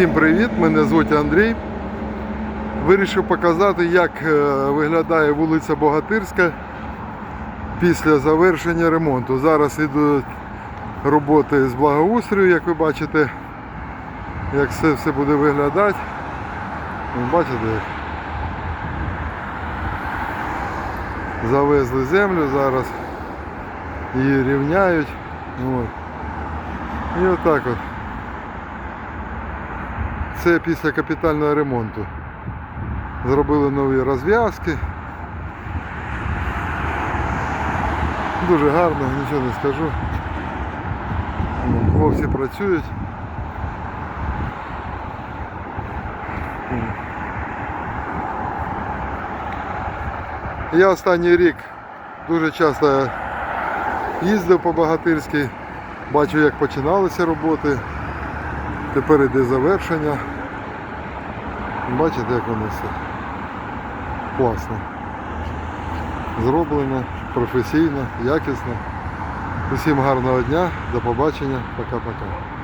Всім привіт! Мене звуть Андрій. Вирішив показати, як е, виглядає вулиця Богатирська після завершення ремонту. Зараз йдуть роботи з благоустрою, як ви бачите, як все, все буде виглядати. Ви бачите, як завезли землю зараз, її рівняють. От. І отак от. Це після капітального ремонту. Зробили нові розв'язки. Дуже гарно, нічого не скажу. Ну, Хлопці працюють. Я останній рік дуже часто їздив по Богатирській, бачу, як починалися роботи. Тепер йде завершення. Бачите, як воно все класно. Зроблено, професійно, якісно. Усім гарного дня, до побачення, пока-пока.